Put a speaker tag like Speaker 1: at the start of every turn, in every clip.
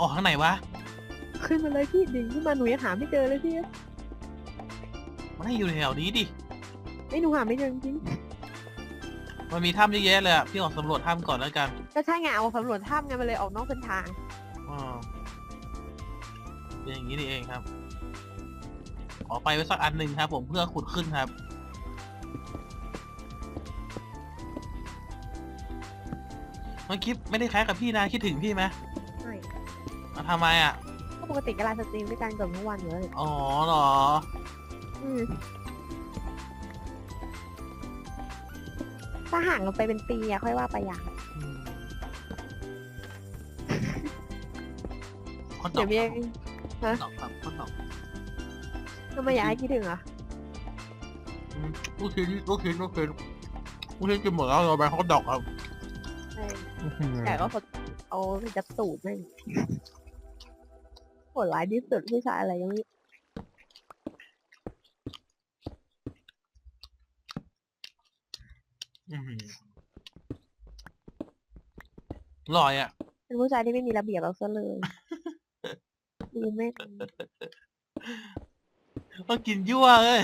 Speaker 1: ออกทางไหนวะ
Speaker 2: ขึ้นมาเลยพี่ดิ่งขึ้นมาหนูยังหาไม่เจอเลยพี่
Speaker 1: มันให้อยู่แถวนี้ดิ
Speaker 2: ไอ้หนูหาไม่เจอจริง
Speaker 1: มันมีถ้ำเยอะแยะเลยอะพี่ออกสำรวจถ้ำก่อนแล้วกัน
Speaker 2: ๆก็ใช่ไงเอาสำรวจถ้ำไงมันเลยออกนอกเส้นทาง
Speaker 1: อ๋อเป็นอย่างนี้นี่เองครับขอไปไว้สักอันหนึ่งครับ ผมเพื่อขุดขึ้นครับเมื่อกี้ไม่ได้แคสกับพี่นะคิดถึงพี่ไหม
Speaker 2: ใช่
Speaker 1: มาทำไมอะ
Speaker 2: ก็ปกติก็ไลฟ์สตรีมด้วยกันเกือบทุกวันอยู่แล้วเลย
Speaker 1: อ๋อเหรอ
Speaker 2: อืมถ้าห่างกันไปเป็นปีอะค่อยว่าไปอย่าง
Speaker 1: อืมคนต
Speaker 2: เดี๋
Speaker 1: อยบ
Speaker 2: วมี
Speaker 1: คนตอบครับคนตอบ
Speaker 2: ทำไมอยากให้คิดถึงอะ
Speaker 1: อืมลูกชิ้นลูกชิ้นลูกชิ้นลูกชิ้นกินหมดแล้วเราไปเขาดอกครับ
Speaker 2: ใช่
Speaker 1: อื้อหือ
Speaker 2: แต่ก็เขาเอาไปจับตูดนั่นโห ดร้ายที่สุดผู้ชายอะไรยังไม่
Speaker 1: อื้อหืออร่อยอะ
Speaker 2: เป็นผู้ชายที่ไม่มีระเบียบเราซะเลยดูแม่ง
Speaker 1: ต้องกินยั่วเอ้ย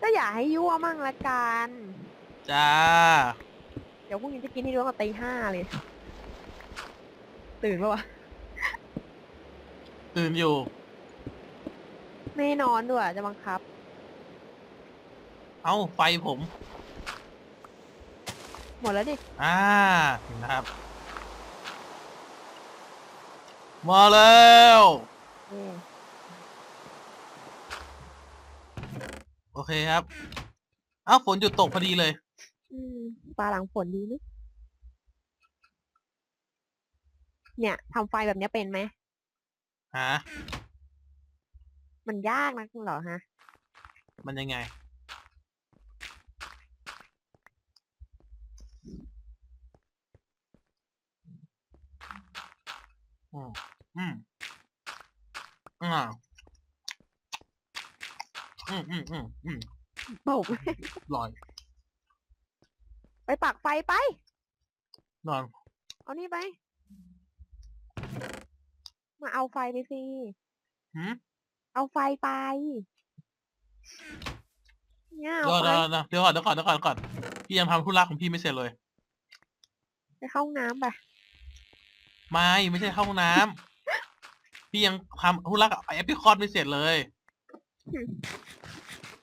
Speaker 2: ก็อย่าให้ยั่วมั่งละกัน
Speaker 1: จ้า
Speaker 2: เดี๋ยวพรุ่งนี้จะกินให้ดูกับตีห้าเลย ตื่นปะวะ
Speaker 1: ตื่นอยู่
Speaker 2: ไม่ให้นอนด้วยจะบังคับ
Speaker 1: เอ้าไฟผม
Speaker 2: หมดแล้วดิ
Speaker 1: อ่าถึงนะครับ มาแล้ว
Speaker 2: เออ
Speaker 1: โอเคครับ เอ้าฝนหยุดตกพอดีเลย
Speaker 2: อืมปลาหลังฝนดีนะเนี่ยทำไฟแบบเนี้ยเป็นไหม
Speaker 1: ฮะ
Speaker 2: มันยากนะคุณเหรอฮะ
Speaker 1: มันยังไง อืม อืมอ่าอืม อืม อืมอืม
Speaker 2: ผม
Speaker 1: ลอย
Speaker 2: ไปปักไฟไป
Speaker 1: นอน
Speaker 2: เอานี่ไป มาเอาไฟไปสิ
Speaker 1: หืม
Speaker 2: เอาไฟไป เนี่ยเอา
Speaker 1: เดี๋ยว
Speaker 2: ไป
Speaker 1: เดี๋ยวเดี๋ยวก่อนเดี๋ยวก่อนเดี๋ยวก่อนเดี๋ยวก่อนพี่ยังทำธุระของพี่ไม่เสร็จเลย
Speaker 2: ไปเข้าห้องน้ำไป
Speaker 1: ไม่ไม่ใช่เข้าห้องน้ำพี่ยังทำธุระกับแอปพลิคอนไม่เสร็จเลย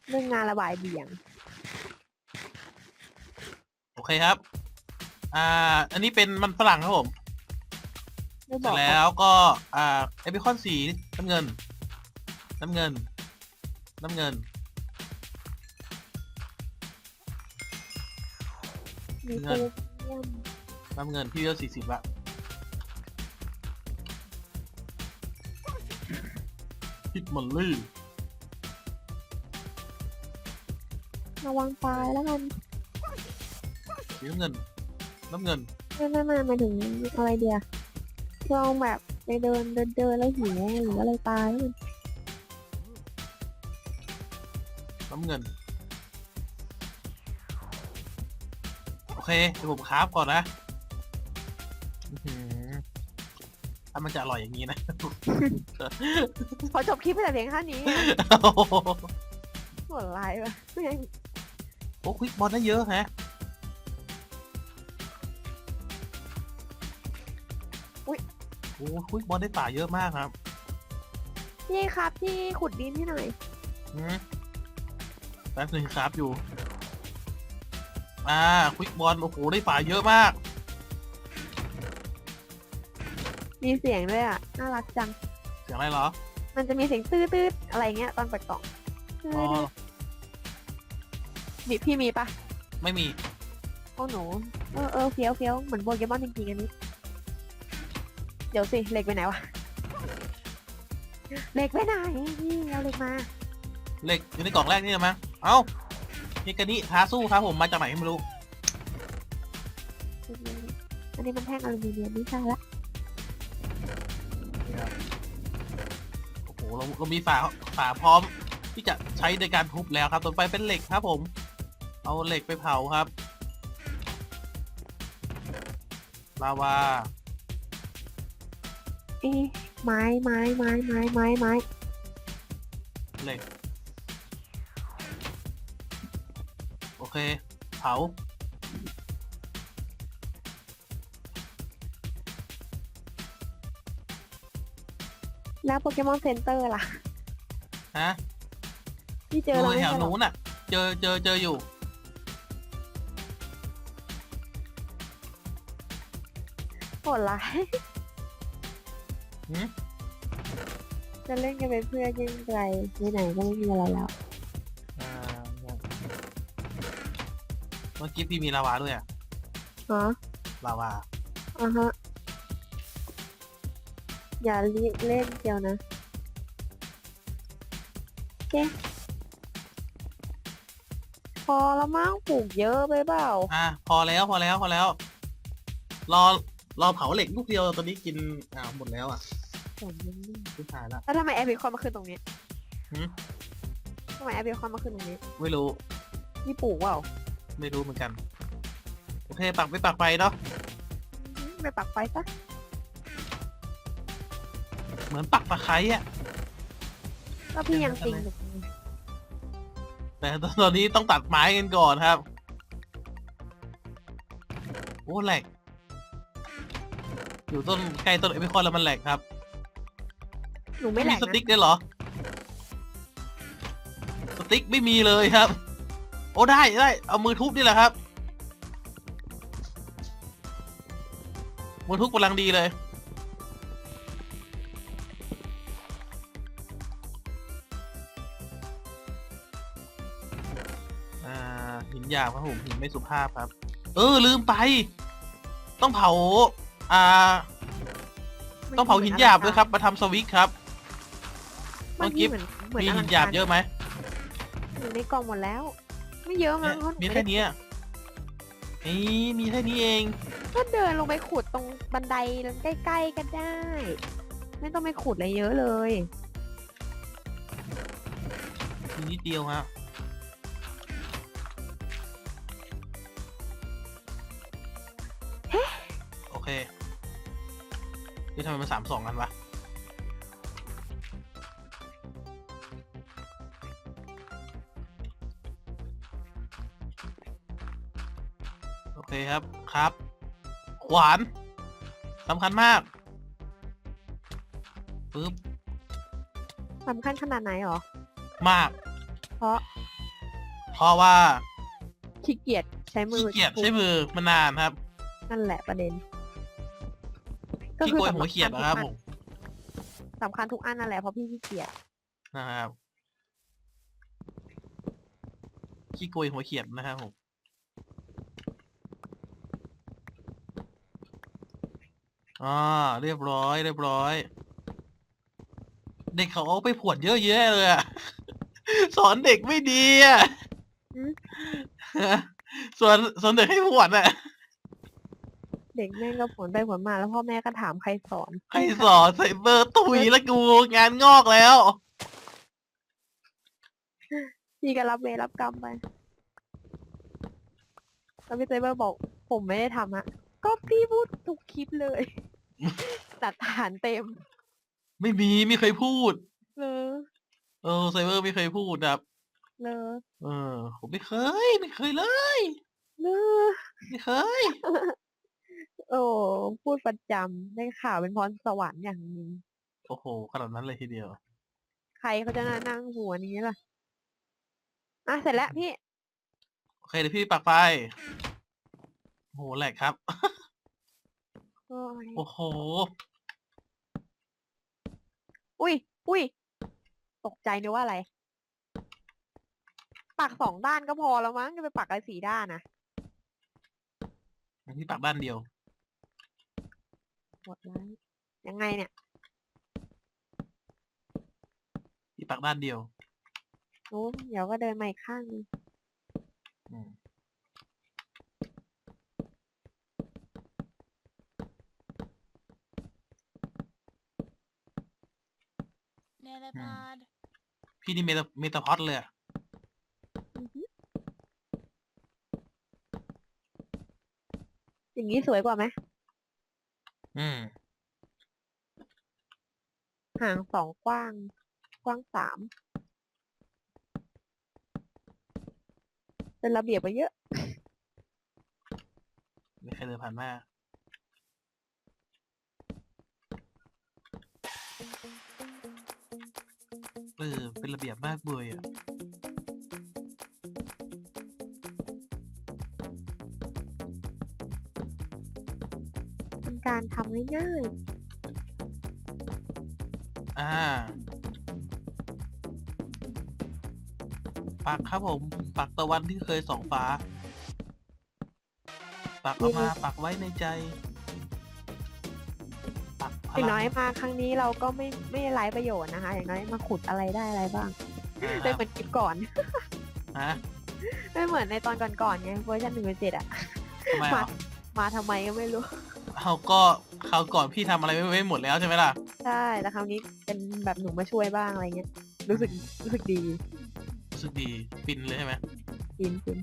Speaker 2: เรื่องงานระบายเบี่ยง
Speaker 1: โอเคครับ อ่า อันนี้เป็นมันฝรั่งครับผม
Speaker 2: ไม่
Speaker 1: เส
Speaker 2: บ
Speaker 1: ร็
Speaker 2: อ
Speaker 1: จ
Speaker 2: ก
Speaker 1: แล้วก็อ่าแอปพลิคอนสีน้ำเงิน น้ำเงิน น้ำเงิน
Speaker 2: มี
Speaker 1: เงิ
Speaker 2: ปู
Speaker 1: น
Speaker 2: เยี่ยม
Speaker 1: น้ำเงินพี่เลือกสี่สิบละพิทมอลลี่
Speaker 2: ระวังตายแล้วกัน
Speaker 1: สีน้ำเงิน น้ำเงิน
Speaker 2: ไม่ไม่ไม่หมายถึงอะไรเดีย ลองแบบไปเดินเดินเดินแล้วหิวหรืออะไรตายแล้วมัน
Speaker 1: น้ำเงิน โอเคเดี๋ยวผมคราฟก่อนนะอื้อหือถ้ามันจะอร่อยอย่างนี้นะ
Speaker 2: พอจบคลิปไปแต่เพียงเท่านี้อะโหดร้ายปะแม่ง
Speaker 1: โอ้ควิกบอลได้เยอะแฮะ โอ้ควิกบอลได้ป่าเยอะมากครับ
Speaker 2: พี่ครับพี่ขุดดินให้หน่อย
Speaker 1: อืมแป๊บหนึ่งครับอยู่ อ่าควิกบอลโอ้โหได้ป่าเยอะมาก
Speaker 2: มีเสียงด้วยอะน่ารักจัง
Speaker 1: เสียงอะไรเหรอ
Speaker 2: มันจะมีเสียงตื้อตื้ออะไรเงี้ยตอนเปิดกล่องตื้อ
Speaker 1: อ๋อ
Speaker 2: ตื้อมีพี่มีปะ
Speaker 1: ไม่มี
Speaker 2: โอ้หนูเออเออเฟี้ยวเฟี้ยวเหมือนโปเกมอนจริงๆอันนี้ เดี๋ยวสิเหล็กไปไหนวะเหล็กไปไหนนี่เอาเหล็กมา
Speaker 1: เหล็กอยู่ในกล่องแรกนี่มั้งเอ้านี่กะนี่ท้าสู้ครับผมมาจากไหนไม่รู้
Speaker 2: อันนี้มันแท่งอลูมิเนียมไม่ใช่ละ
Speaker 1: โอ้โหเราเรามีฝาฝาพร้อมที่จะใช้ในการทุบแล้วครับต่อไปเป็นเหล็กครับผม เอาเหล็กไปเผาครับลาวา
Speaker 2: ไออ๊ะไม้ไม้ไม้ไม้ไม้ไม้
Speaker 1: เหล็กโอเค เผา
Speaker 2: แล้วโปเกมอนเซ็นเตอร์ล่ะ
Speaker 1: ฮะ
Speaker 2: ที่เจ
Speaker 1: ดู
Speaker 2: อเรา
Speaker 1: แถ
Speaker 2: ไม่
Speaker 1: ว
Speaker 2: ใช่เหรอ
Speaker 1: นู้นน่ะ เจอเจอเจออยู่
Speaker 2: โหดร้าย
Speaker 1: หืม
Speaker 2: จะเล่นกันเป็นเพื่อนยังไงไหนๆก็ไม่มีอะไรแล้ว
Speaker 1: อ่าเมื่อกี้พี่มีลาวาด้วยอะ
Speaker 2: ฮะ
Speaker 1: ลาวา
Speaker 2: อะฮะ อย่าลิเล่นเดียวนะโอเคพอแล้วมั้งปลูกเยอะไปเปล่า
Speaker 1: อะพอแล้วพอแล้วพอแล้ว รอรอเผาเหล็กลูกเดียวตอนนี้กินอ่าหมดแล้วอะ
Speaker 2: ฝนมันนิ่ง
Speaker 1: ขึ้นหายละ
Speaker 2: แล้วทำไมแอร์เบคอนมาขึ้นตรงนี้
Speaker 1: หืม
Speaker 2: ทำไมแอร์เบคอนมาขึ้นตรงนี้
Speaker 1: ไม่รู้
Speaker 2: นี่ปลูกเปล่า
Speaker 1: ไม่รู้เหมือนกัน โอเค ปักไปปักไปเนาะ
Speaker 2: อืมไปปักไฟซะ
Speaker 1: เหมือนปักตะไคร้อะ
Speaker 2: ก็พี่ยังจริง
Speaker 1: ทำไม
Speaker 2: อยู่
Speaker 1: แต่ตอนนี้ต้องตัดไม้กันก่อนครับ โอ้แหลก อยู่ต้นใกล้ต้นเอพิคอนแล้วมันแหลกครับ
Speaker 2: หนูไม่แหล
Speaker 1: มี
Speaker 2: ก
Speaker 1: ส
Speaker 2: นะ
Speaker 1: ติ๊กด้วยเหรอ สติ๊กไม่มีเลยครับ โอ้ได้ได้ เอามือทุบนี่แหละครับ มือทุบกำลังดีเลย อ่าหินหยาบครับผมหินไม่สุภาพครับ เออลืมไป ต้องเผา อ่า ต้องเผาหินหยาบด้วยครับ มาทำสวิกครับ
Speaker 2: เมื่อกี้เหมือนเหมือน
Speaker 1: มี
Speaker 2: อ
Speaker 1: หิ
Speaker 2: ลั
Speaker 1: น
Speaker 2: ง
Speaker 1: หยาบ
Speaker 2: การ
Speaker 1: เยอะไหม
Speaker 2: อยู่ในกล่องหมดแล้ว ไม่เยอะมั้งเพราะหนู
Speaker 1: มี
Speaker 2: ไม่
Speaker 1: แค่
Speaker 2: ได้
Speaker 1: เนี้ยนี่มีแค่นี้เอง
Speaker 2: ก็เดินลงไปขุดตรงบันไดใกล้ๆก็ได้ ไม่ต้องไปขุดอะไรเยอะเลย
Speaker 1: มีนิดเดียวฮะโอเคนี่ทำไมมันสามสองกันวะ คครับครับ ขวานสำคัญมากปึ๊บ
Speaker 2: สำคัญขนาดไหนหรอ
Speaker 1: มาก
Speaker 2: เพราะ
Speaker 1: เพราะว่า
Speaker 2: ขี้เกียจใช้มือ
Speaker 1: ขี้เกียจใช้มือมานานครับ
Speaker 2: นั่นแหละประเด็น
Speaker 1: ขี้โกยหัวเขียดนะครับผม
Speaker 2: สำคัญทุกอันนั่นแหละเพราะพี่ขี้เกียจ
Speaker 1: นะครับขี้โกยหัวเขียดนะครับผม อ่า เรียบร้อย เรียบร้อย เด็กเขาเอาไปผวดเยอะแยะเลยอะสอนเด็กไม่ดีอะสอนสอนเด็กให้ผวดอะ
Speaker 2: เด็กแม่งก็ผลไปผลมาแล้วพ่อแม่ก็ถามใครสอน
Speaker 1: ใครสอนไซเบอร์ตุยแล้วกูงานงอกแล้ว
Speaker 2: พี่ก็รับเวรรับกรรมไปแล้วพี่เซเบอร์บอก ผมไม่ได้ทำอะ ก็พี่พูดทุกคลิปเลย ตัดฐานเต็ม
Speaker 1: ไม่มีไม่เคยพูด
Speaker 2: เลย
Speaker 1: เออไซเบอร์ไม่เคยพูดครับ
Speaker 2: เลย
Speaker 1: เออ ผมไม่เคย ไม่เคยเลย
Speaker 2: เลย
Speaker 1: ไม่เคย
Speaker 2: โอ้พูดประจำได้ข่าวเป็นพรสวรรค์อย่างหนึง
Speaker 1: โอ้โหขนาดนั้นเลยทีเดียว
Speaker 2: ใครเขาจะมานั่งหัวนี้ล่ะ อะ เสร็จแล้วพี่
Speaker 1: โอเคเดี๋ยวพี่ปักไฟ โอ้โหแหลกครับ
Speaker 2: โอ้ย
Speaker 1: โอ้โห
Speaker 2: อุ้ย อุ้ย ตกใจนึกว่าอะไร ปักสองด้านก็พอแล้วมั้งจะไปปักอะไรสี่ด้านนะ
Speaker 1: พี่ปักด้านเดียว
Speaker 2: หมดแล้วยังไงเนี่ย
Speaker 1: พี่ปักด้านเดียว
Speaker 2: โอ้เดี๋ยวก็เดินมาอีกข้างนึง
Speaker 1: อืม
Speaker 3: เนลพาด
Speaker 1: พี่นี่เมตาเมตาพอดเลยอะ
Speaker 2: อือหืออย่างนี้สวยกว่าไหม
Speaker 1: อืม
Speaker 2: ห่างสองกว้าง กว้างสามเป็นระเบียบไปเยอะ
Speaker 1: มีใครเดินผ่านมา เออเป็นระเบียบมากเลยอะ
Speaker 2: เป็นการทำง่าย
Speaker 1: อ่าปักครับผมปักตะวันที่เคยส่องฟ้า ปักออกมาปักไว้ในใจปักพ
Speaker 2: ๆ อย่าง
Speaker 1: ลั
Speaker 2: น้อยมาครั้งนี้เราก็ไม่ไม่ไร้ประโยชน์นะคะ อย่างน้อยมาขุดอะไรได้อะไรบ้าง
Speaker 1: อ่า
Speaker 2: ไม่เหมือนคลิปก่อน
Speaker 1: ฮะ
Speaker 2: ไม่เหมือนในตอนก่อนๆไงเวอร์ชันหนึ่งเจ็ดอะ
Speaker 1: ทำไมอะ
Speaker 2: มาทำไมก็ไม่รู้
Speaker 1: เขาก็คราวก่อนพี่ทำอะไรไม่ไม่หมดแล้วใช่ไหมล่ะ
Speaker 2: ใช่แต่คราวนี้เป็นแบบหนูมาช่วยบ้างอะไรเงี้ย รู้สึกรู้สึกดี
Speaker 1: รู้สึกดีฟินเลยใช่ไหม
Speaker 2: ฟินฟิน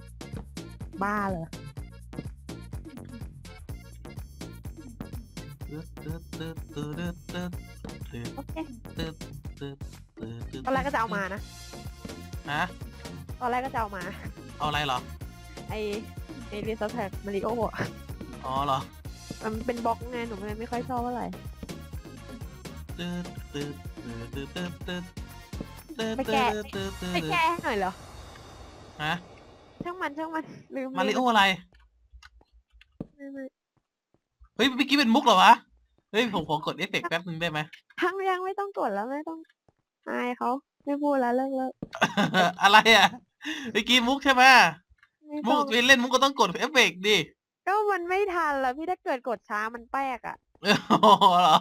Speaker 2: บ้าเลย โอเค
Speaker 1: ตึ๊ดตึ๊ดตึ๊ดตึ๊ด
Speaker 2: ตอนแรกก็จะเอามานะ
Speaker 1: ฮะ
Speaker 2: ตอนแรกก็จะเอามา
Speaker 1: เอาอะไรเหรอ
Speaker 2: ไอไอเรียสแท็กมาริโออะ
Speaker 1: อ๋อเหรอ
Speaker 2: มันเป็นบล็อกไงหนูเลยไม่ค่อยชอบเท่าไหร่
Speaker 1: ตึ๊ดตึ๊ดตึ๊ดตึ๊ดตึ๊ดตึ๊ด
Speaker 2: ไม่
Speaker 1: ตึ๊
Speaker 2: แกะ
Speaker 1: ดตึ๊ดตึ๊ด
Speaker 2: ไปแก้ให้หน่อยเหรอ
Speaker 1: ฮะ
Speaker 2: ช่างมันช่างมันลืม
Speaker 1: มาริโออะไร
Speaker 2: ไม่ไม่
Speaker 1: เฮ้ยเมื่อกี้เป็นมุกเหรอวะ เฮ้ยผมขอกดเอฟเฟกต์แป๊บนึงได้ไหม
Speaker 2: ทั้งยังไม่ต้องกดแล้วไม่ต้องอายเขาไม่พูดแล้วเลิกเลิก
Speaker 1: อะไรอะเมื่อกี้มุกใช่ไหม
Speaker 2: ไม่
Speaker 1: มุ
Speaker 2: ต้
Speaker 1: ก
Speaker 2: อง
Speaker 1: เล่นมุกก็ต้องกดเอฟเฟกต์ดิ
Speaker 2: ก็มันไม่ทันแล้วพี่ถ้าเกิดกดช้ามันแป๊กอะ
Speaker 1: อ๋อเหรอ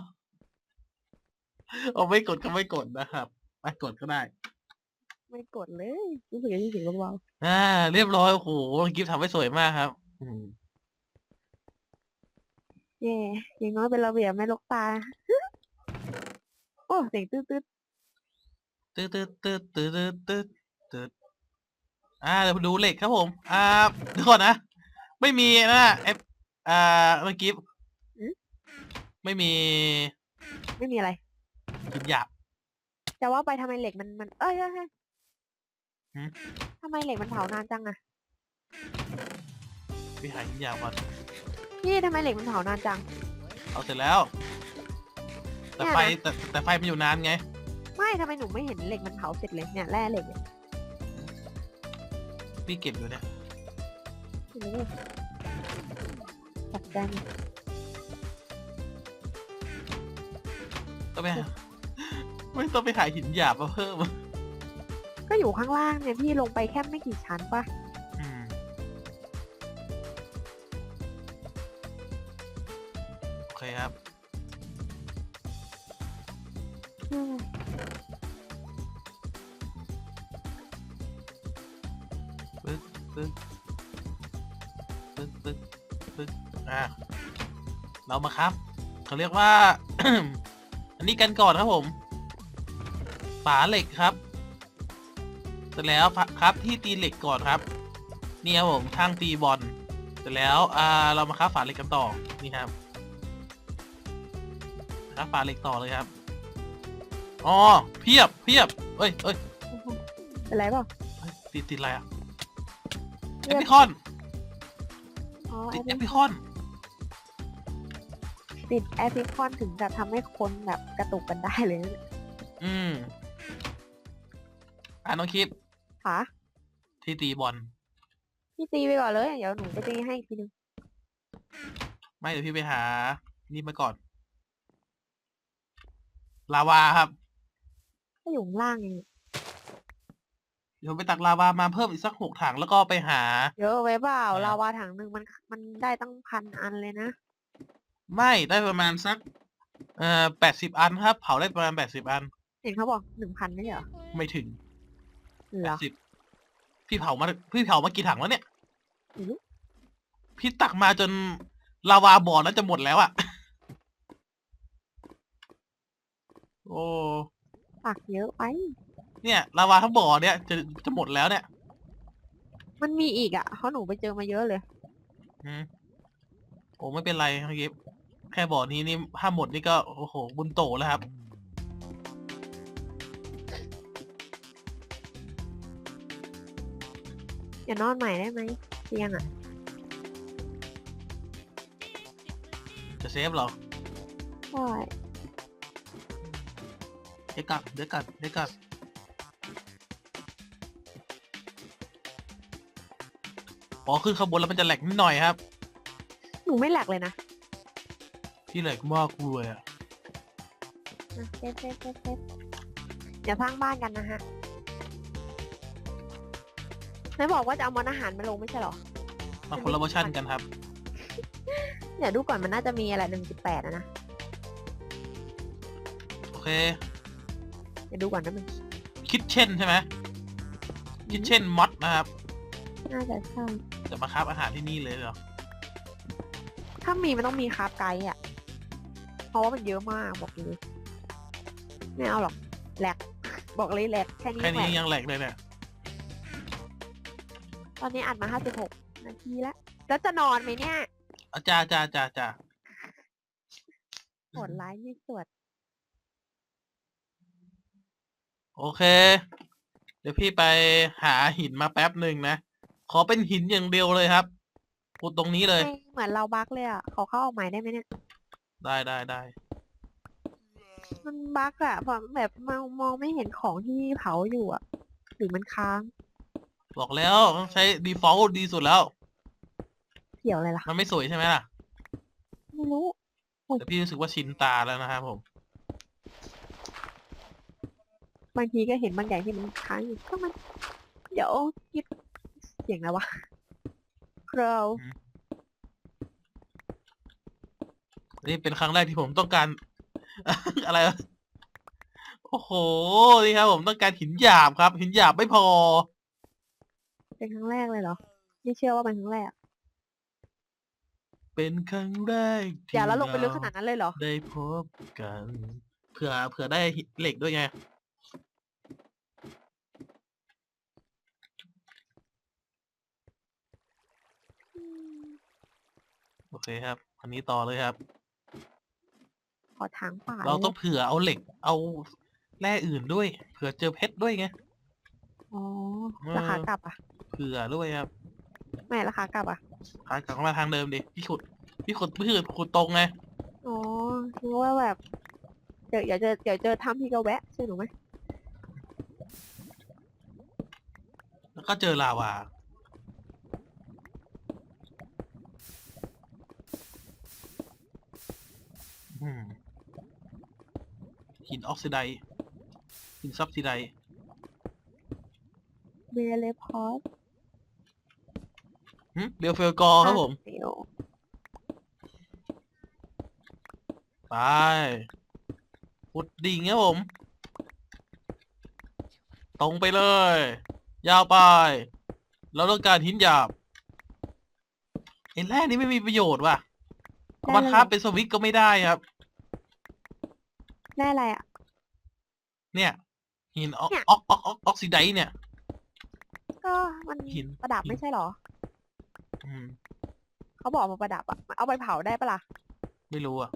Speaker 1: เอาไม่กดก็ไม่กดนะครับไม่กดก็ได้
Speaker 2: ไม่กดเลยรู้สึกยังเสียงเบา
Speaker 1: อ่า เรียบร้อยโอ้โหกิฟทำไว้สวยมากครับ อืม
Speaker 2: ๆ เย่อย่างน้อยเป็นระเบียบไม่ลกตา โอ้เสียงตื้อตื้อ
Speaker 1: ตืดตืดตืดตืดตืดตืดตืดอ่าเดี๋ยวดูเหล็กครับผม อ่าเดี๋ยวก่อนนะ ไม่มีนะเอฟอ่าเมื่อกี้ไม่มี
Speaker 2: ไม่มีอะไร
Speaker 1: หินหยาบ
Speaker 2: จะว่าไปทำไมเหล็กมันมัน เอ้ยเอ้ยเอ้ย
Speaker 1: หืม
Speaker 2: ทำไมเหล็กมันเผานานจังอะ
Speaker 1: ไปหาหินหยาบก่อน
Speaker 2: พี่ทำไมเหล็กมันเผานานจัง
Speaker 1: เอาเสร็จแล้ว แต่
Speaker 2: เนี่ยนะ
Speaker 1: ไฟแต่แต่ไฟมันอยู่นานไง
Speaker 2: ไม่ทำไมหนูไม่เห็นเหล็กมันเผาเสร็จเลยเนี่ยแร่เหล็กเนี่ย
Speaker 1: พี่เก็บอยู่เนี่ย
Speaker 2: โอ้โหจัดใจมัน
Speaker 1: ต้องไปหาไม่ต้องไปหาหินหยาบมาเพิ่ม
Speaker 2: ก็อยู่ข้างล่างเนี่ยพี่ลงไปแค่ไม่กี่ชั้นปะ
Speaker 1: เคครับ ปึ๊กปึ๊กปึ๊กปึ๊กปึ๊กอะเรามาครับเขาเรียกว่า อันนี้กันก่อนครับผมฝาเหล็กครับเสร็จแล้วครับที่ตีเหล็กก่อนครับนี่ครับผมทางตีบอลเสร็จแล้วอ่าเรามาครับฝาเหล็กกันต่อนี่ครับ ครับฝาเหล็กต่อเลยครับ อ๋อ เพียบเพียบเอ้ยเอ้ย
Speaker 2: เป็นไรเปล่า
Speaker 1: เอ้ยติดติดอะไรอะเอ
Speaker 2: เลือด
Speaker 1: พิคอน
Speaker 2: อ๋อ
Speaker 1: ติด
Speaker 2: แอ
Speaker 1: เอ
Speaker 2: ป
Speaker 1: พิคอน
Speaker 2: ติดแอปพลิคอนถึงกับทำให้คนแบบกระตุกกันได้เลยนะ
Speaker 1: อืม อ่าน้องคิด
Speaker 2: ค่ะ
Speaker 1: ที่ตีบอล
Speaker 2: พี่ตีไปก่อนเลย เดี๋ยวหนูไปตีให้อีกทีนึง
Speaker 1: ไม่เดี๋ยวพี่ไปหา นี่มาก่อน ลาวาครับ
Speaker 2: ก็อยู่ข้างล่างเอง
Speaker 1: เดี๋ยวไปตักลาวามาเพิ่มอีกสักหกถังแล้วก็ไปหา
Speaker 2: เยอะไว้เปล่า
Speaker 1: อ่า
Speaker 2: ลาวาถังหนึ่งมันมันได้ตั้งพันอันเลยนะ
Speaker 1: ไม่ได้ประมาณสัก เอ่อแปดสิบอันครับ เผาได้ประมาณแปดสิบอัน
Speaker 2: เห็นเขาบอกหนึ่งพันไม่ใช่เหรอ
Speaker 1: ไม่ถึง
Speaker 2: เห
Speaker 1: แป
Speaker 2: ร
Speaker 1: ด
Speaker 2: อ
Speaker 1: สิบพี่เผามาพี่เผามากี่ถังแล้วเนี่ย
Speaker 2: ไม่รู้
Speaker 1: พี่ตักมาจนลาวาบ่อนั้นจะหมดแล้วอะ โอ้
Speaker 2: ตักเยอะไป
Speaker 1: เนี่ยลาวาทั้งบ่อเนี่ยจะจะหมดแล้วเนี่ย
Speaker 2: มันมีอีกอะเขาหนูไปเจอมาเยอะเลย
Speaker 1: อืมโอ้ไม่เป็นไรครับยิฟแค่บ่อนี้นี่ถ้าหมดนี่ก็โอ้โหบุญโตแล้วครับ
Speaker 2: อย่านอนใหม่ได้ไหมเตียงอะ
Speaker 1: จะเซฟเหรอ
Speaker 2: ใช่
Speaker 1: เดี๋ยวกลับเดี๋ยวกลับเดี๋ยวกลับพอขึ้นข้างบนแล้วมันจะแหลกนิดหน่อยครับ
Speaker 2: หนูไม่แหลกเลยนะ
Speaker 1: ที่แหลกมากเลยอะ
Speaker 2: นะเซฟเซฟเซฟเซฟเดี๋ยวสร้างบ้านกันนะฮะไหนบอกว่าจะเอามอนอาหารมาลงไม่ใช่เหรอ
Speaker 1: มาคนละเวอร์ชันกันครับ
Speaker 2: เดี๋ยวดูก่อนมันน่าจะมีอะไรหนึ่งจุดแปดนะนะ
Speaker 1: โอเค
Speaker 2: เดี๋ยวดูก่อนนะมัน
Speaker 1: คิดเช่นใช่ไหมคิดเช่นมอดนะครับ
Speaker 2: น่าจะใช่
Speaker 1: จะมาคราบอาหารที่นี่เลยเหรอ
Speaker 2: ถ้ามีมันต้องมีคราฟไกด์อะ เพราะว่ามันเยอะมากบอกเลยไม่เอาหรอกแหลกบอกเลยแหลกแค่นี้
Speaker 1: แค่นี้
Speaker 2: แหลก
Speaker 1: ยังแหลกเลยเนี่ย
Speaker 2: ตอนนี้อัดมาห้าสิบหกนาทีแล้วแล้วจะนอนไหมเนี่ย
Speaker 1: อาจารย์จ้าจ้าจ้า
Speaker 2: โหดร้ายไม่สวด
Speaker 1: โอเค เดี๋ยวพี่ไปหาหินมาแป๊บหนึ่งนะ ขอเป็นหินอย่างเดียวเลยครับพูดตรงนี้เลย
Speaker 2: ไม่เหมือนเราบั๊กเลยอะ ขอเข้าออกใหม่ได้ไหมเนี่ย
Speaker 1: ได้ได้ได้
Speaker 2: มันบั๊กอะเพราะแบบมองมองไม่เห็นของที่เผาอยู่อะ หรือมันค้าง
Speaker 1: บอกแล้วต้องใช้ default ดีสุดแล้ว
Speaker 2: เกี่ยวอะไรล่ะ
Speaker 1: มันไม่สวยใช่ไหมล่ะ
Speaker 2: ไม่รู้
Speaker 1: แต่พี่รู้สึกว่าชินตาแล้วนะครับผม
Speaker 2: บางทีก็เห็นบางอย่างที่มันค้างอยู่ก็มัน เดี๋ยวคิดเสียงอะไรวะคราว
Speaker 1: นี่เป็นครั้งแรกที่ผมต้องการ อะไรวะโอ้โห นี่ครับผมต้องการหินหยาบครับ หินหยาบไม่พอ
Speaker 2: เป็นครั้งแรกเลยเหรอ ไม่เชื่อว่าเป็นครั้งแรก
Speaker 1: เป็นครั้งแรกที่
Speaker 2: เดี๋ยวแล้วลงไปลึกขนาดนั้นเลยเหรอ
Speaker 1: ได้พบกัน เผื่อ เผื่อได้เหล็กด้วยไง โอเคครับ อันนี้ต่อเลยครับ
Speaker 2: ขอทางป่า
Speaker 1: เรา
Speaker 2: ลย
Speaker 1: ต้องเผื่อเอาเหล็ก เอาแร่อื่นด้วย เผื่อเจอเพชรด้วยไง
Speaker 2: อ๋อ
Speaker 1: เออ
Speaker 2: ราคากลับอะ
Speaker 1: เผื่อด้วยครับ
Speaker 2: ไม่ราคากลับอะ
Speaker 1: ขากลับมาทางเดิมดิ พี่ขุด พี่ขุดพี่ขุดขุดตรงไง
Speaker 2: อ๋อนึกว่าแบบเดี๋ยวเดี๋ยวเจอเดี๋ยวเจอทำพี่ก็แวะใช่หนูไหม
Speaker 1: แล้วก็เจอลาวา อืมหิน ออกซิไดซ์หินซับซิไดซ์
Speaker 2: เบลเลพอส
Speaker 1: หึเรียวเฟลกอร์ครับผม
Speaker 2: เดี๋ยว
Speaker 1: ไปขุดดิ่งครับผม ตรงไปเลย ยาวไป เราต้องการหินหยาบเห็นแร่นี้ไม่มีประโยชน์ว่ะเอามาทับเป็นสวิตช์ก็ไม่ได้ครับ
Speaker 2: ได้อะไรอะ
Speaker 1: เนี่ยหินออก
Speaker 2: เนี่ย
Speaker 1: ออกออกออกออกซิไดซ์เนี่ย
Speaker 2: ก็มัน
Speaker 1: หิน
Speaker 2: ประดับ
Speaker 1: หิน
Speaker 2: ไม่ใช่เหรอ
Speaker 1: อืม
Speaker 2: เขาบอกมาประดับอะมันเอาไปเผาได้ปะล่ะ
Speaker 1: ไม่รู้อะ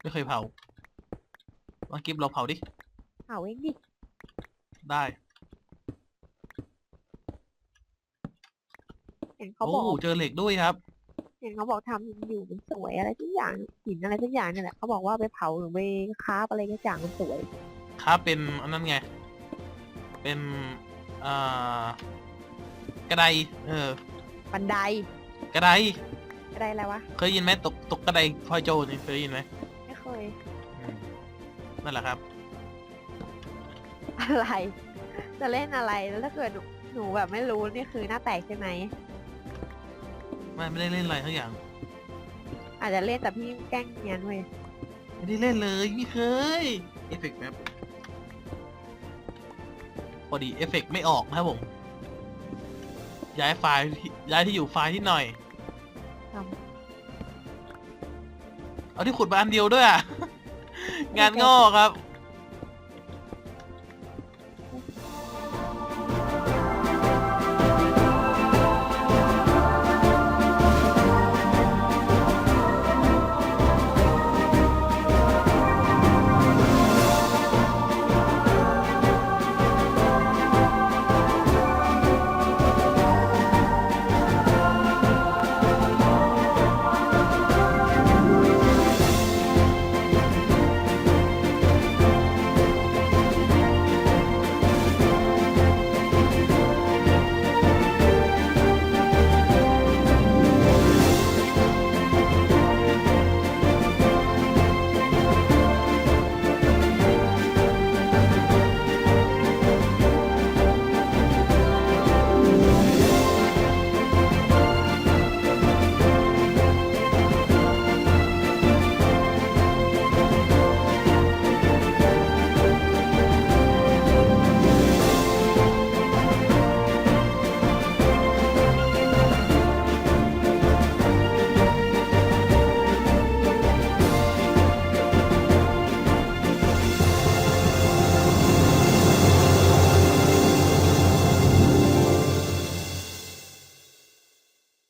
Speaker 1: ไม่เคยเผามากิฟเราเผาดิ
Speaker 2: เผาเองดิ
Speaker 1: ได้
Speaker 2: เห็นเขา
Speaker 1: โอ้
Speaker 2: บอก
Speaker 1: เจอเหล็กด้วยครับ
Speaker 2: เห็นเขาบอกทำอยู่มันสวยอะไรทุกอย่างหินอะไรทุกอย่างเนี่ยแหละเขาบอกว่าไปเผาหรือไปคราฟอะไรทุกอย่างมันสวย
Speaker 1: ครับเป็นอันนั้นไง เป็นอ่ากระไดเออ
Speaker 2: บันได
Speaker 1: กระได
Speaker 2: บันไดอะไรวะ
Speaker 1: เคยยินไหมตกตกกระไดพลอยโจรนี่เคยยินไหม
Speaker 2: ไม่เคย
Speaker 1: อืมนั่นแหละครับ
Speaker 2: อะไร จะเล่นอะไรแล้วถ้าเกิดหนูหนูแบบไม่รู้นี่คือหน้าแตกใช่ไหม
Speaker 1: ไม่ไม่ได้เล่นอะไรทั้งอย่าง
Speaker 2: อาจจะเล่นแต่พี่แกล้งเนียนเว้ย
Speaker 1: ไม่ได้เล่นเลยไม่เคยเอฟเฟกต์แบบ พอดีเอฟเฟกต์ไม่ออกนะครับผม ย้ายไฟล์ที่ย้ายที่อยู่ไฟล์ที่หน่อย
Speaker 2: ท
Speaker 1: เอาที่ขุดมาอันเดียวด้วยอะงานงอกครับ